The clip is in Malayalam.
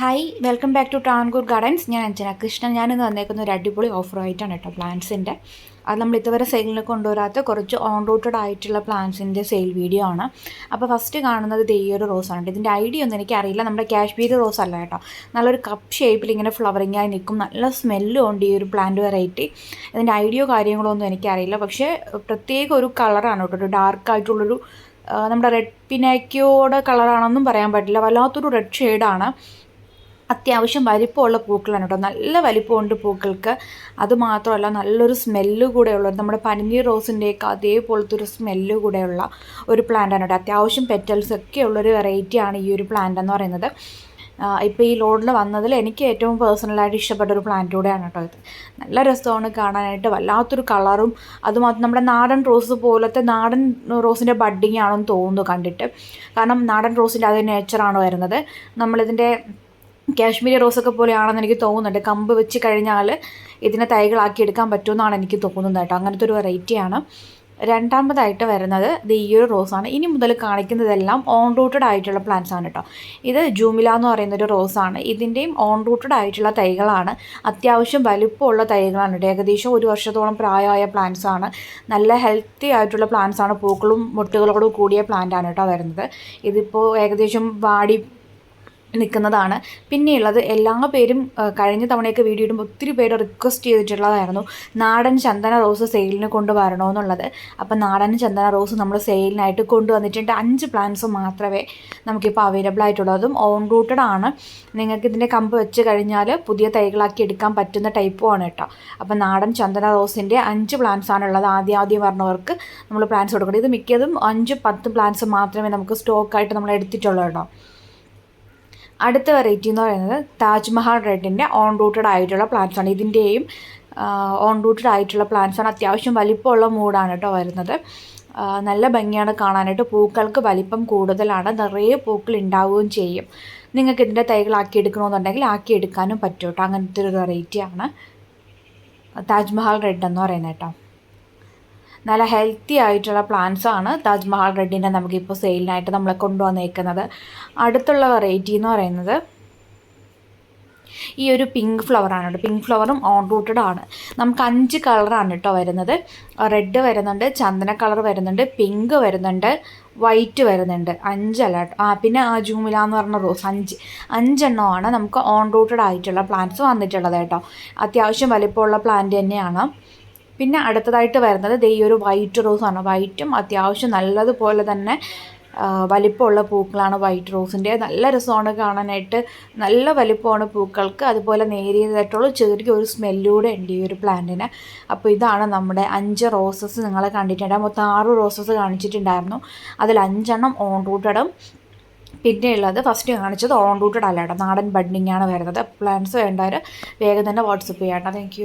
Hi welcome back to Travancore gardens ഞാൻ അഞ്ജന കൃഷ്ണൻ. ഞാനിന്ന് വന്നേക്കുന്ന ഒരു അടിപൊളി ഓഫർ ആയിട്ടാണ് കേട്ടോ പ്ലാന്റ്സിന്റെ അത് നമ്മൾ ഇതുവരെ സെയിലിൽ കൊണ്ടുവരാത്ത കുറച്ച് ഓൺ റൂട്ടഡ് ആയിട്ടുള്ള പ്ലാന്റ്സിന്റെ സെയിൽ വീഡിയോ ആണ്. അപ്പോൾ ഫസ്റ്റ് കാണുന്നത് ഈ ഒരു റോസാണ് ഇതിന്റെ ഐഡിയ ഒന്നും എനിക്കറിയില്ല. നമ്മുടെ കാശ്മീരി റോസ് അല്ല കേട്ടോ. നല്ലൊരു കപ്പ് ഷേപ്പിൽ ഇങ്ങനെ ഫ്ലവറിങ് ആയി നിൽക്കും. നല്ല സ്മെല്ലും ഉണ്ട് ഈ ഒരു പ്ലാന്റ് വെറൈറ്റി ഇതിന്റെ ഐഡിയോ കാര്യങ്ങളോ ഒന്നും എനിക്കറിയില്ല. പക്ഷേ പ്രത്യേക ഒരു കളറാണ് കേട്ടോ. ഒരു ഡാർക്ക് ആയിട്ടുള്ളൊരു നമ്മുടെ റെഡ് പിനാക്കിയോടെ കളറാണെന്നും പറയാൻ പറ്റില്ല. വല്ലാത്തൊരു റെഡ് ഷെയ്ഡാണ് അത്യാവശ്യം വലിപ്പമുള്ള പൂക്കളാണ് കേട്ടോ. നല്ല വലിപ്പമുണ്ട് പൂക്കൾക്ക്. അതുമാത്രമല്ല നല്ലൊരു സ്മെല്ല് കൂടെയുള്ള നമ്മുടെ പനിനീർ റോസിന്റെയൊക്കെ അതേപോലത്തെ ഒരു സ്മെല്ല് കൂടെയുള്ള ഒരു പ്ലാന്റാണ് കേട്ടോ. അത്യാവശ്യം പെറ്റൽസ് ഒക്കെ ഉള്ളൊരു വെറൈറ്റിയാണ് ഈ ഒരു പ്ലാന്റ് എന്ന് പറയുന്നത്. ഇപ്പോൾ ഈ ലോഡിൽ വന്നതിൽ എനിക്ക് ഏറ്റവും പേഴ്സണലായിട്ട് ഇഷ്ടപ്പെട്ട ഒരു പ്ലാന്റ് കൂടെയാണ് കേട്ടോ ഇത്. നല്ല രസമാണ് കാണാനായിട്ട് വല്ലാത്തൊരു കളറും അതുമാത്രം നമ്മുടെ നാടൻ റോസ് പോലത്തെ നാടൻ റോസിന്റെ ബഡ്ഡിങ് ആണെന്ന് തോന്നുന്നു കണ്ടിട്ട്. കാരണം നാടൻ റോസിന്റെ അത് നേച്ചറാണ് വരുന്നത്. നമ്മളിതിന്റെ കാശ്മീരി റോസൊക്കെ പോലെയാണെന്ന് എനിക്ക് തോന്നുന്നുണ്ട്. കമ്പ് വെച്ച് കഴിഞ്ഞാൽ ഇതിനെ തൈകളാക്കി എടുക്കാൻ പറ്റുമെന്നാണ് എനിക്ക് തോന്നുന്നത് കേട്ടോ. അങ്ങനത്തെ ഒരു വെറൈറ്റിയാണ് രണ്ടാമതായിട്ട് വരുന്നത് ഇത് ഈ ഒരു റോസാണ്. ഇനി മുതൽ കാണിക്കുന്നതെല്ലാം ഓൺ റൂട്ടഡ് ആയിട്ടുള്ള പ്ലാന്റ്സ് ആണ് കേട്ടോ. ഇത് ജൂമില എന്ന് പറയുന്ന ഒരു റോസാണ്. ഇതിന്റെയും ഓൺ റൂട്ടഡ് ആയിട്ടുള്ള തൈകളാണ്. അത്യാവശ്യം വലുപ്പമുള്ള തൈകളാണ് കേട്ടോ. ഏകദേശം ഒരു വർഷത്തോളം പ്രായമായ പ്ലാന്റ്സ് ആണ്. നല്ല ഹെൽത്തി ആയിട്ടുള്ള പ്ലാന്റ്സ് ആണ്. പൂക്കളും മുട്ടുകളോടും കൂടിയ പ്ലാന്റ് ആണ് കേട്ടോ വരുന്നത്. ഇതിപ്പോൾ ഏകദേശം വാടി നിൽക്കുന്നതാണ്. പിന്നെയുള്ളത് എല്ലാ പേരും കഴിഞ്ഞ തവണയൊക്കെ വീഡിയോ ഇടുമ്പോൾ ഒത്തിരി പേര് റിക്വസ്റ്റ് ചെയ്തിട്ടുള്ളതായിരുന്നു. നാടൻ ചന്ദന റോസ് സെയിലിന് കൊണ്ടുവരണമെന്നുള്ളത് അപ്പം നാടൻ ചന്ദന റോസ് നമ്മൾ സെയിലിനായിട്ട് കൊണ്ടുവന്നിട്ടുണ്ട്. അഞ്ച് പ്ലാന്റ്സ് മാത്രമേ നമുക്കിപ്പോൾ അവൈലബിൾ ആയിട്ടുള്ളതും ഓൺ റൂട്ടഡ് ആണ്. നിങ്ങൾക്ക് ഇതിന്റെ കമ്പ് വെച്ച് കഴിഞ്ഞാൽ പുതിയ തൈകളാക്കി എടുക്കാൻ പറ്റുന്ന ടൈപ്പുമാണ് കേട്ടോ. അപ്പം നാടൻ ചന്ദന റോസിന്റെ അഞ്ച് പ്ലാന്റ്സ് ആണുള്ളത് ആദ്യം ആദ്യം പറഞ്ഞവർക്ക് നമ്മൾ പ്ലാന്റ്സ് കൊടുക്കണം. ഇത് മിക്കതും അഞ്ച് പത്ത് പ്ലാന്റ്സ് മാത്രമേ നമുക്ക് സ്റ്റോക്കായിട്ട് നമ്മൾ എടുത്തിട്ടുള്ളൂ കേട്ടോ. അടുത്ത വെറൈറ്റി എന്ന് പറയുന്നത് താജ്മഹൽ റെഡിന്റെ ഓൺ റൂട്ടഡ് ആയിട്ടുള്ള പ്ലാന്റ്സ് ആണ്. ഇതിന്റെയും ഓൺ റൂട്ടഡ് ആയിട്ടുള്ള പ്ലാന്റ്സ് ആണ്. അത്യാവശ്യം വലിപ്പമുള്ള മൂടാണ് കേട്ടോ വരുന്നത്. നല്ല ഭംഗിയാണ് കാണാനായിട്ട്. പൂക്കൾക്ക് വലിപ്പം കൂടുതലാണ്. നിറയെ പൂക്കൾ ഉണ്ടാവുകയും ചെയ്യും. നിങ്ങൾക്ക് ഇതിന്റെ തൈകളാക്കി എടുക്കണമെന്നുണ്ടെങ്കിൽ ആക്കി എടുക്കാനും പറ്റും കേട്ടോ. അങ്ങനത്തെ ഒരു വെറൈറ്റിയാണ് താജ്മഹൽ റെഡ് എന്ന് പറയുന്നത് കേട്ടോ. നല്ല ഹെൽത്തി ആയിട്ടുള്ള പ്ലാന്റ്സ് ആണ് താജ്മഹൽ റെഡിന്റെ നമുക്കിപ്പോൾ സെയിലിനായിട്ട് നമ്മളെ കൊണ്ടുവന്നേക്കുന്നത്. അടുത്തുള്ള വെറൈറ്റി എന്ന് പറയുന്നത് ഈ ഒരു പിങ്ക് ഫ്ലവറാണ് കേട്ടോ. പിങ്ക് ഫ്ലവറും ഓൺ റൂട്ടഡ് ആണ്. നമുക്ക് അഞ്ച് കളറാണ് കേട്ടോ വരുന്നത്. റെഡ് വരുന്നുണ്ട് ചന്ദന കളർ വരുന്നുണ്ട് പിങ്ക് വരുന്നുണ്ട് വൈറ്റ് വരുന്നുണ്ട്. അഞ്ചല്ല ആ പിന്നെ ആ ജൂമില എന്ന് പറഞ്ഞ റോസ് അഞ്ച്. അഞ്ചെണ്ണമാണ് നമുക്ക് ഓൺ റൂട്ടഡ് ആയിട്ടുള്ള പ്ലാന്റ്സ് വന്നിട്ടുള്ളത് കേട്ടോ. അത്യാവശ്യം വലിപ്പമുള്ള പ്ലാന്റ് തന്നെയാണ്. പിന്നെ അടുത്തതായിട്ട് വരുന്നത് ദേ ഈ ഒരു വൈറ്റ് റോസ് ആണ്. വൈറ്റും അത്യാവശ്യം നല്ലതുപോലെ തന്നെ വലിപ്പമുള്ള പൂക്കളാണ് വൈറ്റ് റോസിന്റെ നല്ല രസമാണ് കാണാനായിട്ട്. നല്ല വലിപ്പമാണ് പൂക്കൾക്ക്. അതുപോലെ നേരിയതായിട്ടുള്ള ചെറിയ ഒരു സ്മെല്ലൂടെ ഉണ്ട് ഈ ഒരു പ്ലാന്റിന് അപ്പോൾ ഇതാണ് നമ്മുടെ അഞ്ച് റോസസ് നിങ്ങൾ കണ്ടിട്ടുണ്ടായിരുന്നു മൊത്തം ആറ് റോസസ് കാണിച്ചിട്ടുണ്ടായിരുന്നു. അതിൽ അഞ്ചെണ്ണം ഓൺ റൂട്ടഡും പിന്നെയുള്ളത് ഫസ്റ്റ് കാണിച്ചത് ഓൺ റൂട്ടഡ് അല്ല കേട്ടോ. നാടൻ ബഡ്ഡിങ്ങാണ് വരുന്നത്. പ്ലാന്റ്സ് വേണ്ടവർ വേഗം തന്നെ വാട്സപ്പ് ചെയ്യാം കേട്ടോ താങ്ക്